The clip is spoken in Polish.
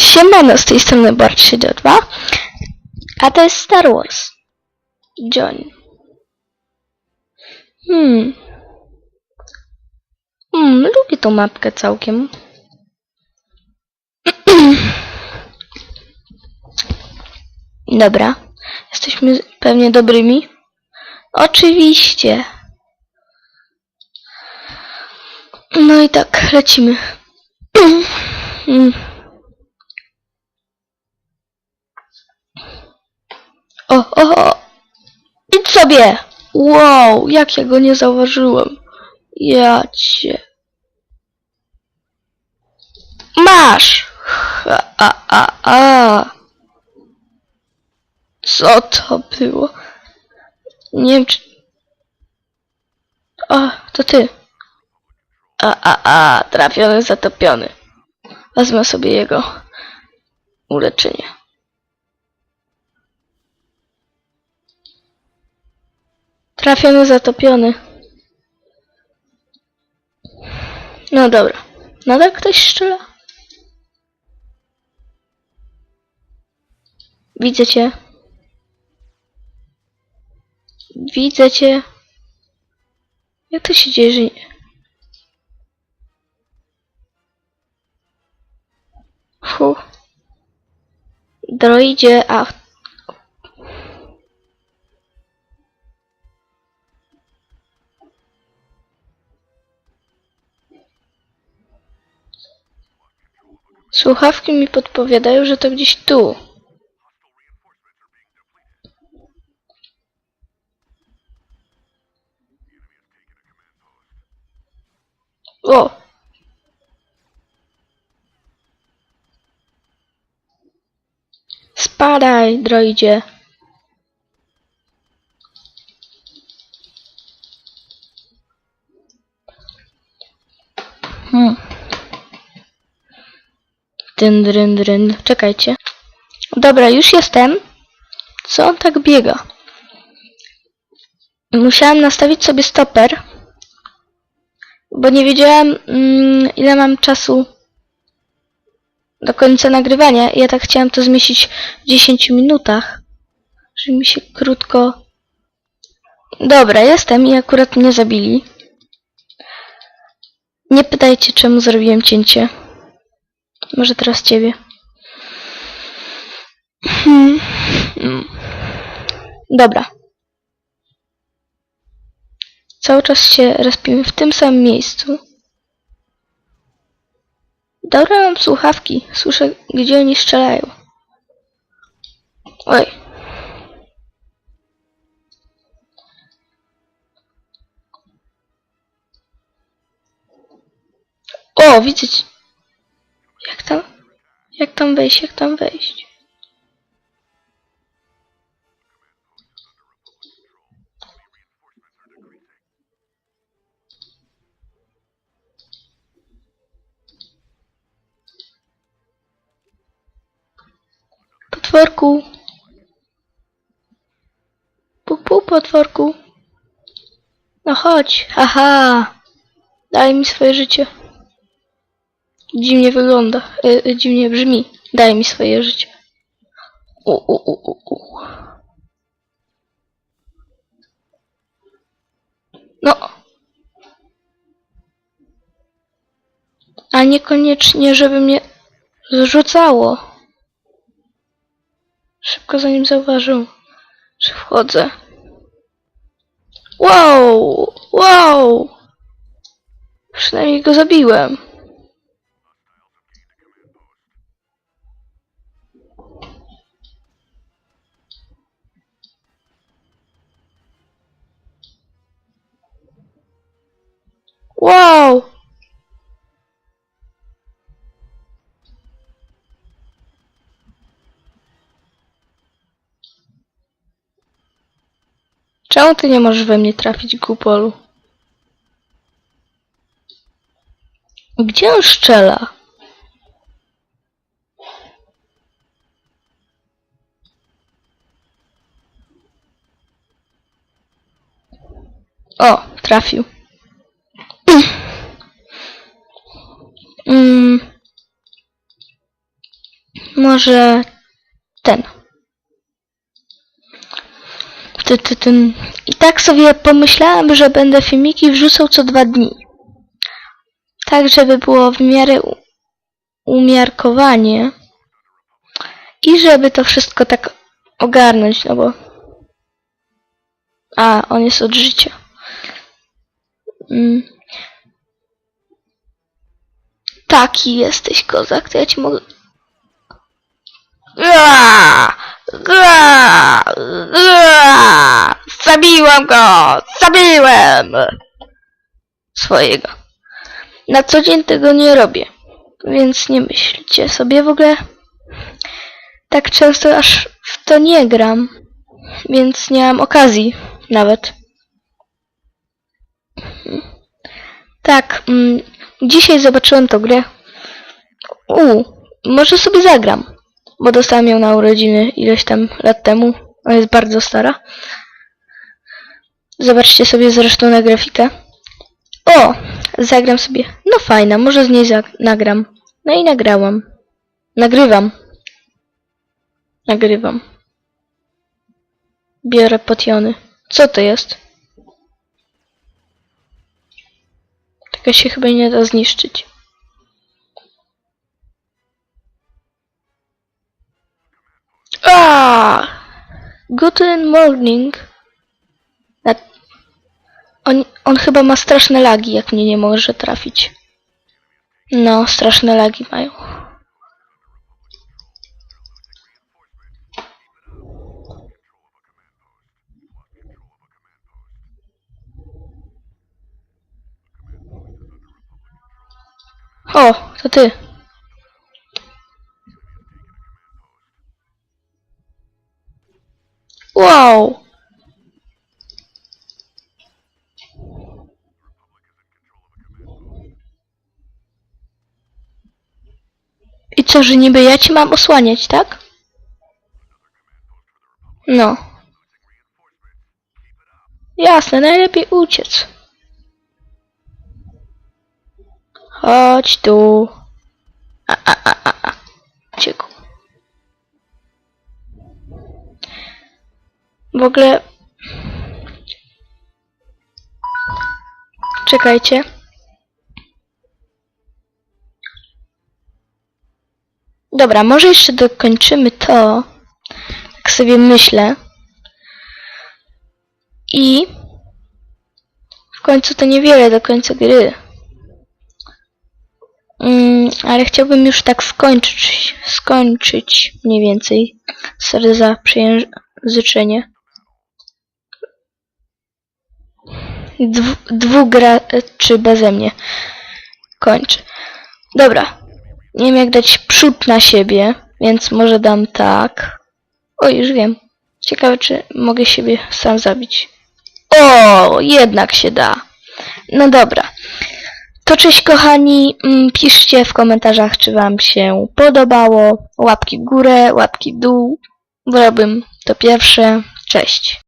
Siemano, z tej strony Bart72, a to jest Star Wars. John. Hmm. Hmm, lubię tą mapkę całkiem. Dobra. Jesteśmy pewnie dobrymi. Oczywiście. No i tak, lecimy. Mm. O, o, o! Idź sobie! Wow, jak ja go nie zauważyłem. Ja cię. Masz! Ha, a, a, a. Co to było? Nie wiem czy... O, to ty. A, a, a, trafiony, zatopiony. Wezmę sobie jego uleczenie. Trafiony, zatopiony. No dobra. Nadal ktoś strzela? Widzę cię. Widzę cię. Jak to się dzieje, że nie? Fu. Droidzie, a... Słuchawki mi podpowiadają, że to gdzieś tu. O! Spadaj, droidzie. Hmm. Dyn, dryn, dryn. Czekajcie. Dobra, już jestem. Co on tak biega? Musiałam nastawić sobie stoper, bo nie wiedziałam mm, ile mam czasu do końca nagrywania. Ja tak chciałam to zmieścić w 10 minutach, żeby mi się krótko... Dobra, jestem i akurat mnie zabili. Nie pytajcie, czemu zrobiłem cięcie. Może teraz ciebie. Hmm. Hmm. Dobra. Cały czas się respimy w tym samym miejscu. Dobra, mam słuchawki. Słyszę, gdzie oni strzelają. Oj. O, widzę cię. Jak tam? Jak tam wejść? Jak tam wejść? Potworku. Pu, pu, potworku. No chodź. Haha. Daj mi swoje życie. Dziwnie wygląda. E, e, dziwnie brzmi. Daj mi swoje życie. U, u, u, u, u. No. A niekoniecznie, żeby mnie zrzucało. Szybko zanim zauważył, że wchodzę. Wow! Wow! Przynajmniej go zabiłem. Wow! Czemu ty nie możesz we mnie trafić, Gupolu? Gdzie on strzela? O, trafił. Może ten. Ty, ty, ty. I tak sobie pomyślałam, że będę filmiki wrzucał co dwa dni. Tak, żeby było w miarę umiarkowanie. I żeby to wszystko tak ogarnąć, no bo... A, on jest od życia. Mm. Taki jesteś, kozak, to ja ci mogę... Ua! Zabiłem go! Zabiłem! Swojego. Na co dzień tego nie robię. Więc nie myślcie sobie w ogóle. Tak często aż w to nie gram. Więc nie mam okazji nawet. Tak, mm, dzisiaj zobaczyłem tą grę. U, może sobie zagram. Bo dostałem ją na urodziny ileś tam lat temu. Ona jest bardzo stara. Zobaczcie sobie zresztą na grafikę. O! Zagram sobie. No fajna, może z niej nagram. No i nagrałam. Nagrywam. Nagrywam. Biorę potiony. Co to jest? Tego się chyba nie da zniszczyć. A! Guten Morning. On, on chyba ma straszne lagi, jak mnie nie może trafić. No, straszne lagi mają. O, to ty. Wow. I co, że niby ja ci mam osłaniać, tak? No. Jasne, najlepiej uciec. Chodź tu. A, a, a, a, a. W ogóle... Czekajcie. Dobra, może jeszcze dokończymy to. Tak sobie myślę. I... W końcu to niewiele do końca gry. Mm, ale chciałbym już tak skończyć, skończyć mniej więcej. Sorry za dwóch graczy beze mnie. Kończę. Dobra. Nie wiem jak dać przód na siebie, więc może dam tak. O, już wiem. Ciekawe czy mogę siebie sam zabić. O, jednak się da. No dobra. To cześć kochani, Mm, piszcie w komentarzach, czy wam się podobało. Łapki w górę, łapki w dół. Wolałbym to pierwsze. Cześć.